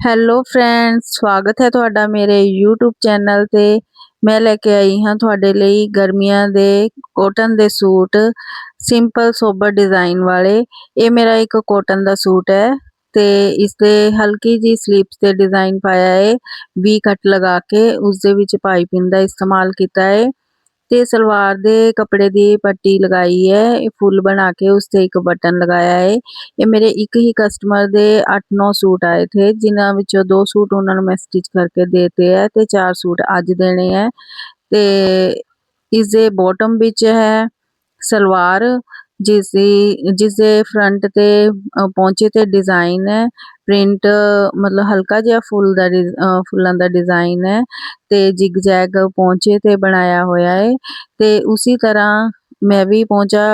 Hello friends ਸਵਾਗਤ ਹੈ ਤੁਹਾਡਾ ਮੇਰੇ YouTube ਚੈਨਲ ਤੇ। ਮੈਂ ਲੈ ਕੇ ਆਈ ਹਾਂ ਤੁਹਾਡੇ ਲਈ ਗਰਮੀਆਂ ਦੇ ਕੋਟਨ ਦੇ ਸੂਟ ਸਿੰਪਲ ਸੋਬਰ ਡਿਜ਼ਾਈਨ ਵਾਲੇ। ਇਹ ਮੇਰਾ ਇੱਕ ਕੋਟਨ ਦਾ ਸੂਟ ਹੈ ਤੇ ਇਸ ਤੇ ਹਲਕੀ ਜੀ ਸਲੀਪਸ ਤੇ ਡਿਜ਼ਾਈਨ ਪਾਇਆ ਹੈ ਵੀ ਕੱਟ ਲਗਾ ਕੇ ਉਸ ਦੇ ਵਿੱਚ ਪਾਈਪਿੰਗ ਦਾ ਇਸਤੇਮਾਲ ਕੀਤਾ ਹੈ ਤੇ ਸਲਵਾਰ ਦੇ ਕੱਪੜੇ ਦੀ ਪੱਟੀ ਲਗਾਈ ਹੈ। ਇਹ ਫੁੱਲ ਬਣਾ ਕੇ ਉਸ ਤੇ ਇੱਕ ਬਟਨ ਲਗਾਇਆ ਹੈ। ਇਹ ਮੇਰੇ ਇੱਕ ਹੀ ਕਸਟਮਰ ਦੇ 8-9 ਸੂਟ ਆਏ ਥੇ, ਜਿਨ੍ਹਾਂ ਵਿੱਚੋਂ ਦੋ ਸੂਟ ਉਹਨਾਂ ਨੂੰ ਮੈਂ ਸਟਿਚ ਕਰਕੇ ਦੇਤੇ ਹੈ ਤੇ ਚਾਰ ਸੂਟ ਅੱਜ ਦੇਣੇ ਹੈ। ਤੇ ਇਸ ਦੇ ਬਾਟਮ ਵਿੱਚ ਹੈ ਸਲਵਾਰ ਜਿਸ ਦੀ ਜਿਸ ਦੇ ਫਰੰਟ ਤੇ ਪਹੁੰਚੇ ਤੇ ਡਿਜ਼ਾਈਨ ਹੈ। ਪ੍ਰਿੰਟ, ਮਤਲਬ ਹਲਕਾ ਜਿਹਾ ਫੁੱਲ ਦਾ ਫੁੱਲਾਂ ਦਾ ਡਿਜ਼ਾਈਨ ਹੈ ਤੇ ਜਿਗ ਜੈਗ ਪਹੁੰਚੇ ਤੇ ਬਣਾਇਆ ਹੋਇਆ ਹੈ ਤੇ ਉਸੇ ਤਰ੍ਹਾਂ ਮੈਂ ਵੀ ਪਹੁੰਚਾ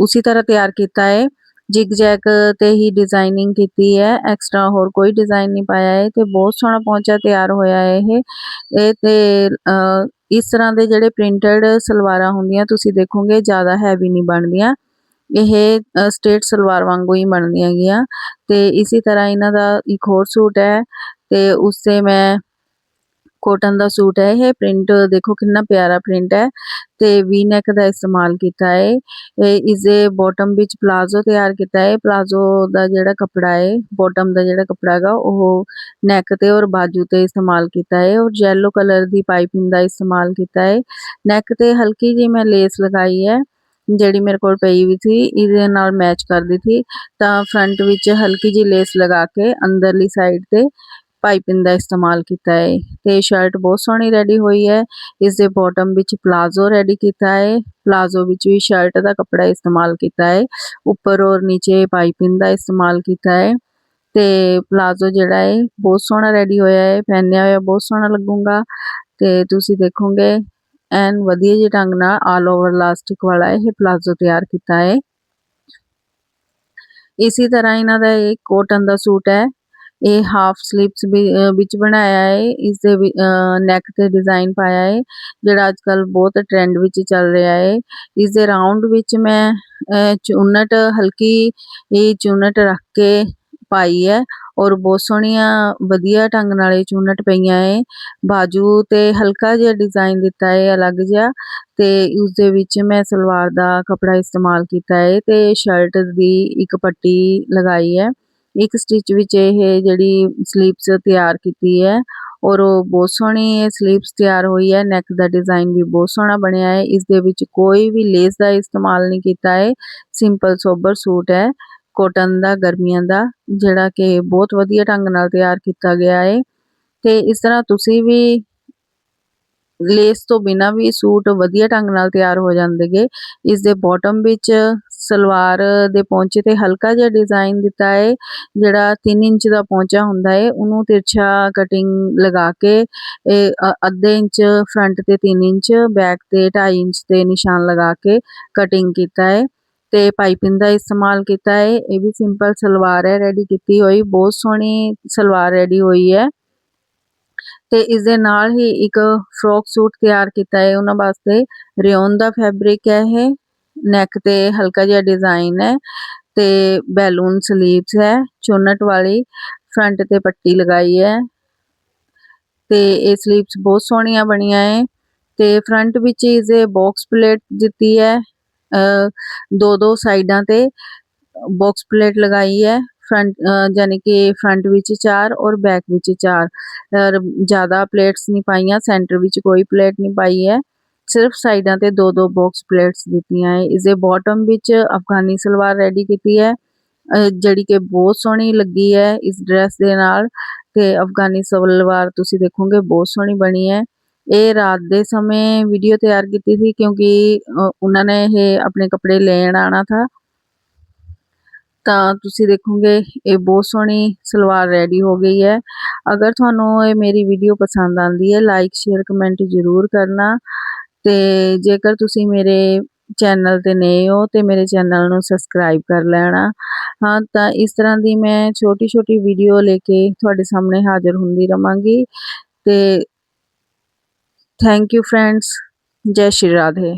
ਉਸੇ ਤਰ੍ਹਾਂ ਤਿਆਰ ਕੀਤਾ ਹੈ ਜਿਗ ਜੈਗ ਤੇ ਹੀ ਡਿਜ਼ਾਈਨਿੰਗ ਕੀਤੀ ਹੈ, ਐਕਸਟਰਾ ਹੋਰ ਕੋਈ ਡਿਜ਼ਾਈਨ ਨਹੀਂ ਪਾਇਆ ਹੈ ਤੇ ਬਹੁਤ ਸੋਹਣਾ ਪਹੁੰਚਾ, ਤਿਆਰ ਹੋਇਆ ਹੈ ਇਹ। ਇਹ ਤੇ ਇਸ ਤਰ੍ਹਾਂ ਦੇ ਜਿਹੜੇ ਪ੍ਰਿੰਟਡ ਸਲਵਾਰਾਂ ਹੁੰਦੀਆਂ, ਤੁਸੀਂ ਦੇਖੋਗੇ, ਜ਼ਿਆਦਾ ਹੈਵੀ ਨਹੀਂ ਬਣਦੀਆਂ। ਇਹ ਸਟੇਟ ਸਲਵਾਰ ਵਾਂਗੂ ਹੀ ਬਣਦੀਆਂ ਗਿਆ ਤੇ ਇਸੇ ਤਰ੍ਹਾਂ ਇਹਨਾਂ ਦਾ ਇੱਕ ਹੋਰ ਸੂਟ ਹੈ ਤੇ ਉਸੇ ਮੈਂ ਕੋਟਨ ਦਾ ਸੂਟ ਹੈ। ਇਹ ਪ੍ਰਿੰਟ ਦੇਖੋ ਕਿੰਨਾ ਪਿਆਰਾ ਪ੍ਰਿੰਟ ਹੈ ਤੇ ਵੀ ਨੈਕ ਦਾ ਇਸਤੇਮਾਲ ਕੀਤਾ ਹੈ। ਇਹ ਇਸ ਦੇ ਬਾਟਮ ਵਿੱਚ ਪਲਾਜ਼ੋ ਤਿਆਰ ਕੀਤਾ ਹੈ। ਪਲਾਜ਼ੋ ਦਾ ਜਿਹੜਾ ਕੱਪੜਾ ਹੈ ਬਾਟਮ ਦਾ ਜਿਹੜਾ ਕੱਪੜਾ ਹੈਗਾ, ਉਹ ਨੈਕ ਤੇ ਔਰ ਬਾਜੂ ਤੇ ਇਸਤੇਮਾਲ ਕੀਤਾ ਹੈ ਔਰ ਯੈਲੋ ਕਲਰ ਦੀ ਪਾਈਪਿੰਗ ਦਾ ਇਸਤੇਮਾਲ ਕੀਤਾ ਹੈ। ਨੈਕ ਤੇ ਹਲਕੀ ਜਿਹੀ ਮੈਂ ਲੇਸ ਲਗਾਈ ਹੈ। ਜਿਹੜੀ ਮੇਰੇ ਕੋਲ ਪਈ ਵੀ ਸੀ, ਇਹਦੇ ਨਾਲ ਮੈਚ ਕਰਦੀ ਸੀ। ਤਾਂ ਫਰੰਟ ਵਿੱਚ ਹਲਕੀ ਜਿਹੀ ਲੇਸ ਲਗਾ ਕੇ ਅੰਦਰਲੀ ਸਾਈਡ ਤੇ ਪਾਈਪਿੰਗ ਦਾ ਇਸਤੇਮਾਲ ਕੀਤਾ ਹੈ ਤੇ ਸ਼ਰਟ ਬਹੁਤ ਸੋਹਣੀ ਰੈਡੀ ਹੋਈ ਹੈ ਇਸ ਦੇ ਬਾਟਮ ਵਿੱਚ ਪਲਾਜ਼ੋ ਰੈਡੀ ਕੀਤਾ ਹੈ ਪਲਾਜ਼ੋ ਵਿੱਚ ਵੀ ਸ਼ਰਟ ਦਾ ਕੱਪੜਾ ਇਸਤੇਮਾਲ ਕੀਤਾ ਹੈ ਉੱਪਰ ਔਰ ਨੀਚੇ ਪਾਈਪਿੰਗ ਦਾ ਇਸਤੇਮਾਲ ਕੀਤਾ ਹੈ ਤੇ ਪਲਾਜ਼ੋ ਜਿਹੜਾ ਹੈ ਬਹੁਤ ਸੋਹਣਾ ਰੈਡੀ ਹੋਇਆ ਹੈ ਪਹਿਨਿਆ ਹੋਇਆ ਬਹੁਤ ਸੋਹਣਾ ਲੱਗੂਗਾ। ਤੇ ਤੁਸੀਂ ਦੇਖੋਗੇ ਐਨ ਵਧੀਆ ਜਿਹੇ ਢੰਗ ਨਾਲ ਆਲ ਓਵਰ ਲਾਸਟਿਕ ਵਾਲਾ ਇਹ ਪਲਾਜ਼ੋ ਤਿਆਰ ਕੀਤਾ ਹੈ। ਇਸੇ ਤਰ੍ਹਾਂ ਇਹਨਾਂ ਦਾ ਇੱਕ ਕੋਟਨ ਦਾ ਸੂਟ ਹੈ। ਇਹ ਹਾਫ ਸਲੀਪਸ ਵਿੱਚ ਬਣਾਇਆ ਹੈ। ਇਸ ਦੇ ਨੈਕ ਤੇ ਡਿਜ਼ਾਈਨ ਪਾਇਆ ਹੈ, ਜਿਹੜਾ ਅੱਜ ਅੱਜਕੱਲ ਬਹੁਤ ਟ੍ਰੈਂਡ ਵਿੱਚ ਚੱਲ ਰਿਹਾ ਹੈ। ਇਸ ਦੇ ਰਾਉਂਡ ਵਿੱਚ ਮੈਂ ਚੁਨਟ, ਹਲਕੀ ਇਹ ਚੁਨਟ ਰੱਖ ਕੇ ਪਾਈ ਹੈ। ਔਰ ਬਹੁਤ ਸੋਹਣੀਆਂ, ਵਧੀਆ ਢੰਗ ਨਾਲ ਇਹ ਚੁਨਟ ਪਈਆਂ ਏ। ਬਾਜੂ ਤੇ ਹਲਕਾ ਜਿਹਾ ਡਿਜ਼ਾਈਨ ਦਿੱਤਾ ਹੈ ਅਲੱਗ ਜਿਹਾ। ਤੇ ਉਸ ਦੇ ਵਿੱਚ ਮੈਂ ਸਲਵਾਰ ਦਾ ਕਪੜਾ ਇਸਤੇਮਾਲ ਕੀਤਾ ਹੈ ਤੇ ਸ਼ਰਟ ਦੀ ਇੱਕ ਪੱਟੀ ਲਗਾਈ ਹੈ ਇੱਕ ਸਟਿਚ ਵਿੱਚ ਇਹ ਜਿਹੜੀ ਸਲੀਵਸ ਤਿਆਰ ਕੀਤੀ ਹੈ ਔਰ ਉਹ ਬਹੁਤ ਸੋਹਣੀ ਇਹ ਸਲੀਪਸ ਤਿਆਰ ਹੋਈ ਹੈ ਨੈਕ ਦਾ ਡਿਜ਼ਾਈਨ ਵੀ ਬਹੁਤ ਸੋਹਣਾ ਬਣਿਆ ਹੈ ਇਸ ਦੇ ਵਿੱਚ ਕੋਈ ਵੀ ਲੇਸ ਦਾ ਇਸਤੇਮਾਲ ਨਹੀਂ ਕੀਤਾ ਹੈ ਸਿੰਪਲ ਸੋਬਰ ਸੂਟ ਹੈ ਕੋਟਨ ਦਾ, ਗਰਮੀਆਂ ਦਾ, ਜਿਹੜਾ ਕਿ ਬਹੁਤ ਵਧੀਆ ਢੰਗ ਨਾਲ ਤਿਆਰ ਕੀਤਾ ਗਿਆ ਹੈ ਤੇ ਇਸ ਤਰ੍ਹਾਂ ਤੁਸੀਂ ਵੀ ਲੇਸ ਤੋਂ ਬਿਨਾ ਵੀ ਸੂਟ ਵਧੀਆ ਢੰਗ ਨਾਲ ਤਿਆਰ ਹੋ ਜਾਂਦੇਗੇ ਇਸ ਦੇ ਬਾਟਮ ਵਿੱਚ ਸਲਵਾਰ ਦੇ ਪੌਂਚੇ ਤੇ ਹਲਕਾ ਜਿਹਾ ਡਿਜ਼ਾਈਨ ਦਿੱਤਾ ਹੈ ਜਿਹੜਾ 3 ਇੰਚ ਦਾ ਪੌਂਚਾ ਹੁੰਦਾ ਹੈ ਉਹਨੂੰ ਤਿਰਛਾ ਕਟਿੰਗ ਲਗਾ ਕੇ, ਇਹ ਅੱਧੇ ਇੰਚ ਫਰੰਟ ਤੇ 3 ਇੰਚ ਬੈਕ ਤੇ 2.5 ਇੰਚ ਤੇ ਨਿਸ਼ਾਨ ਲਗਾ ਕੇ ਕਟਿੰਗ ਕੀਤਾ ਹੈ ਤੇ ਪਾਈਪਿੰਗ ਦਾ ਇਸਤੇਮਾਲ ਕੀਤਾ ਹੈ। ਇਹ ਵੀ ਸਿੰਪਲ ਸਲਵਾਰ ਹੈ ਰੈਡੀ ਕੀਤੀ ਹੋਈ। ਬਹੁਤ ਸੋਹਣੀ ਸਲਵਾਰ ਰੈਡੀ ਹੋਈ ਹੈ। ਤੇ ਇਸ ਦੇ ਨਾਲ ਹੀ ਇੱਕ ਫਰੋਕ ਸੂਟ ਤਿਆਰ ਕੀਤਾ ਹੈ। ਉਹਨਾਂ ਵਾਸਤੇ ਰਿਓਨ ਦਾ ਫੈਬਰਿਕ ਹੈ ਇਹ। ਨੈਕ ਤੇ ਹਲਕਾ ਜਿਹਾ ਡਿਜ਼ਾਈਨ ਹੈ ਤੇ ਬੈਲੂਨ ਸਲੀਵਸ ਹੈ, ਚੋਨਟ ਵਾਲੀ। ਫਰੰਟ ਤੇ ਪੱਟੀ ਲਗਾਈ ਹੈ। ਤੇ ਇਹ ਸਲੀਵਸ ਬਹੁਤ ਸੋਹਣੀਆਂ ਬਣੀਆਂ ਹੈ। ਤੇ ਫਰੰਟ ਵਿੱਚ ਇਸੇ ਬਾਕਸ ਪਲੇਟ ਦਿੱਤੀ ਹੈ। ਦੋ ਦੋ ਸਾਈਡਾਂ ਤੇ ਬਾਕਸ ਪਲੇਟ ਲਗਾਈ ਹੈ। ਫਰੰਟ ਯਾਨੀ ਕਿ ਫਰੰਟ ਵਿੱਚ ਚਾਰ ਔਰ ਬੈਕ ਵਿੱਚ ਚਾਰ। ਜ਼ਿਆਦਾ ਪਲੇਟਸ ਨਹੀਂ ਪਾਈਆਂ ਸੈਂਟਰ ਵਿੱਚ ਕੋਈ ਪਲੇਟ ਨਹੀਂ ਪਾਈ ਹੈ। ਸਿਰਫ ਸਾਈਡਾਂ ਤੇ ਦੋ ਦੋ ਬਾਕਸ ਪਲੇਟਸ ਦਿੱਤੀਆਂ ਹੈ। ਇਸ ਦੇ ਬਾਟਮ ਵਿੱਚ ਅਫਗਾਨੀ ਸਲਵਾਰ ਰੈਡੀ ਕੀਤੀ ਹੈ। ਜਿਹੜੀ ਕਿ ਬਹੁਤ ਸੋਹਣੀ ਲੱਗੀ ਹੈ ਇਸ ਡਰੈਸ ਦੇ ਨਾਲ। ਤੇ ਅਫਗਾਨੀ ਸਲਵਾਰ ਤੁਸੀਂ ਦੇਖੋਗੇ, ਬਹੁਤ ਸੋਹਣੀ ਬਣੀ ਹੈ। ਇਹ ਰਾਤ ਦੇ ਸਮੇਂ ਵੀਡੀਓ ਤਿਆਰ ਕੀਤੀ ਸੀ ਕਿਉਂਕਿ ਉਹਨਾਂ ਨੇ ਇਹ ਆਪਣੇ ਕੱਪੜੇ ਲੈਣ ਆਣਾ ਥਾ। ਤਾਂ ਤੁਸੀਂ ਦੇਖੋਗੇ, ਇਹ ਬਹੁਤ ਸੋਹਣੀ ਸਲਵਾਰ ਰੈਡੀ ਹੋ ਗਈ ਹੈ। ਅਗਰ ਤੁਹਾਨੂੰ ਇਹ ਮੇਰੀ ਵੀਡੀਓ ਪਸੰਦ ਆਂਦੀ ਹੈ ਲਾਈਕ ਸ਼ੇਅਰ ਕਮੈਂਟ ਜ਼ਰੂਰ ਕਰਨਾ। ਤੇ ਜੇਕਰ ਤੁਸੀਂ ਮੇਰੇ ਚੈਨਲ ਤੇ ਨਏ ਹੋ, ਤੇ ਮੇਰੇ ਚੈਨਲ ਨੂੰ ਸਬਸਕ੍ਰਾਈਬ ਕਰ ਲੈਣਾ। ਹਾਂ, ਤਾਂ ਇਸ ਤਰ੍ਹਾਂ ਦੀ ਮੈਂ ਛੋਟੀ ਛੋਟੀ ਵੀਡੀਓ ਲੈ ਕੇ ਤੁਹਾਡੇ ਸਾਹਮਣੇ ਹਾਜ਼ਰ ਹੁੰਦੀ ਰਵਾਂਗੀ। ਤੇ ਥੈਂਕ ਯੂ ਫਰੈਂਡਸ ਜੈ ਸ਼੍ਰੀ ਰਾਧੇ